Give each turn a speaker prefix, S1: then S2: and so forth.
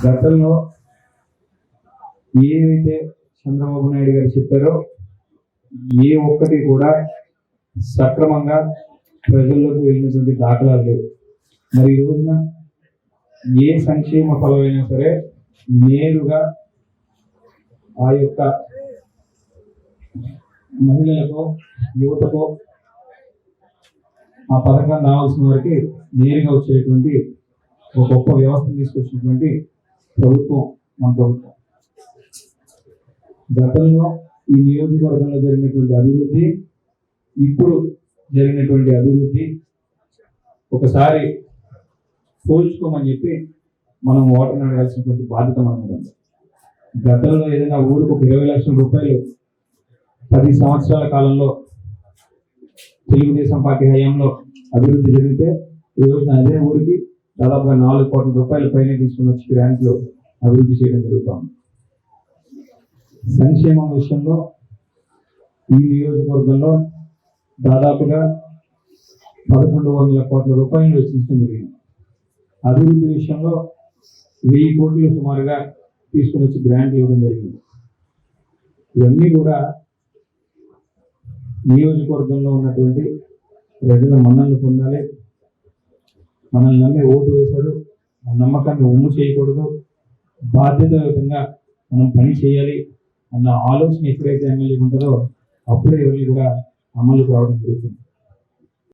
S1: గతంలో ఏదైతే చంద్రబాబు నాయుడు గారు చెప్పారో ఏ ఒక్కటి కూడా సక్రమంగా ప్రజల్లోకి వెళ్ళినటువంటి దాఖలాలు లేవు. మరి ఈ రోజున ఏ సంక్షేమ ఫలమైనా సరే నేరుగా ఆ యొక్క మహిళలకు యువతకు ఆ పథకం రావాల్సిన వారికి నేరుగా వచ్చేటువంటి ఒక గొప్ప వ్యవస్థను తీసుకొచ్చినటువంటి ప్రభుత్వం మన ప్రభుత్వం గతంలో ఈ నియోజకవర్గంలో జరిగినటువంటి అభివృద్ధి ఇప్పుడు జరిగినటువంటి అభివృద్ధి ఒకసారి పోల్చుకోమని చెప్పి మనం ఓటర్ని అడగాల్సినటువంటి బాధ్యత మన మీద ఉంది. గతంలో ఏదైనా ఊరికి ఒక ఇరవై లక్షల రూపాయలు పది సంవత్సరాల కాలంలో తెలుగుదేశం పార్టీ హయాంలో అభివృద్ధి జరిగితే ఈరోజు అదే ఊరికి దాదాపుగా నాలుగు కోట్ల రూపాయల పైన తీసుకుని వచ్చి గ్రాంట్లు అభివృద్ధి చేయడం జరుగుతాం సంక్షేమం విషయంలో ఈ నియోజకవర్గంలో దాదాపుగా పదకొండు వందల కోట్ల రూపాయలు వెచ్చించడం జరిగింది. అభివృద్ధి విషయంలో వెయ్యి కోట్లు సుమారుగా తీసుకుని వచ్చి గ్రాంట్ ఇవ్వడం జరిగింది. ఇవన్నీ కూడా నియోజకవర్గంలో ఉన్నటువంటి ప్రజల మన్నలు పొందాలి. మనల్ని నమ్మి ఓటు వేశాడు ఆ నమ్మకాన్ని ఒమ్ము చేయకూడదు. బాధ్యతాయుతంగా మనం పని చేయాలి అన్న ఆలోచన ఎప్పుడైతే ఎమ్మెల్యేకి ఉంటుందో అప్పుడే ఇవన్నీ కూడా అమలుకు రావడం జరుగుతుంది.